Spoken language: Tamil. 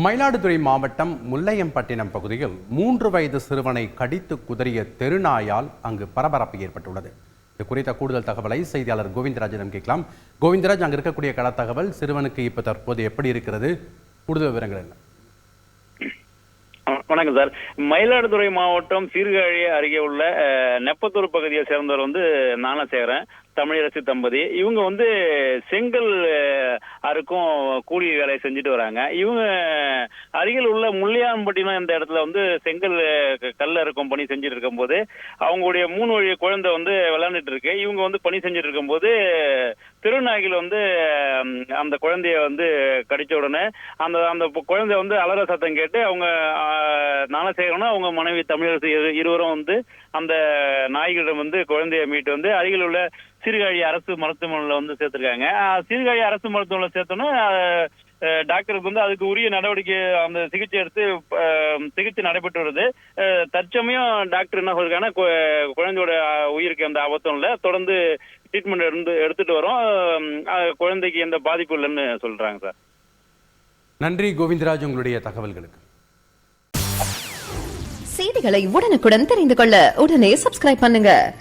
மயிலாடுதுறை மாவட்டம் முல்லையம்பட்டினம் பகுதியில் மூன்று வயது சிறுவனை கடித்து குதறிய தெருநாயால் அங்கு பரபரப்பு ஏற்பட்டுள்ளது. இது குறித்த கூடுதல் தகவலை செய்தியாளர் கோவிந்தராஜிடம் கேட்கலாம். கோவிந்தராஜ் அங்கு இருக்கக்கூடிய கள தகவல் சிறுவனுக்கு இப்போ தற்போது எப்படி இருக்கிறது? கூடுதல் விவரங்கள் என்ன? வணக்கம் சார். மயிலாடுதுறை மாவட்டம் சீர்காழி அருகே உள்ள நெப்பத்தூர் பகுதியை சேர்ந்தவர் வந்து நானசேகரன் தமிழரசி தம்பதி. இவங்க வந்து செங்கல் அறுக்கும் கூலி வேலையை செஞ்சுட்டு வராங்க. இவங்க அருகில் உள்ள முள்ளியாம்பட்டினம் இந்த இடத்துல வந்து செங்கல் க- கல் அறுக்கும் பணி செஞ்சுட்டு இருக்கும்போது அவங்களுடைய மூணு வழி குழந்தை வந்து விளையாண்டுட்டு இருக்கு. இவங்க வந்து பணி செஞ்சுட்டு இருக்கும்போது திருநாய்கள் வந்து அந்த குழந்தைய வந்து கடிச்ச உடனே அந்த அந்த பொ- குழந்தை வந்து அலற சத்தம் கேட்டு அவங்க நானசேகரனும் அவங்க மனைவி தமிழரசு இருவரும் வந்து அந்த நாய்களிடம் வந்து குழந்தையை மீட்டு வந்து அருகில் உள்ள சீர்காழி அரசு மருத்துவமனையில் வந்து சேர்த்திருக்காங்க. சிறுகாழி சீர்காழி அரசு மருத்துவமனையில் சேர்த்தோன்னா டாக்டருக்கு வந்து அதுக்கு உரிய நடவடிக்கை அந்த சிகிச்சை எடுத்து சிகிச்சை நடைபெற்று வருது. தற்சமயம் டாக்டர் என்ன சொல்றாங்கன்னா கு- குழந்தையோட உயிருக்கு எந்த ஆபத்தும் இல்லை. தொடர்ந்து ட்ரீட்மெண்ட் இருந்து எடுத்துட்டு வரோம். குழந்தைக்கு எந்த பாதிப்பும் இல்லைன்னு சொல்றாங்க சார். நன்றி கோவிந்தராஜ் உங்களுடைய தகவல்களுக்கு. செய்திகளை உடனுக்குடன் தெரிந்து கொள்ள உடனே சப்ஸ்கிரைப் பண்ணுங்க.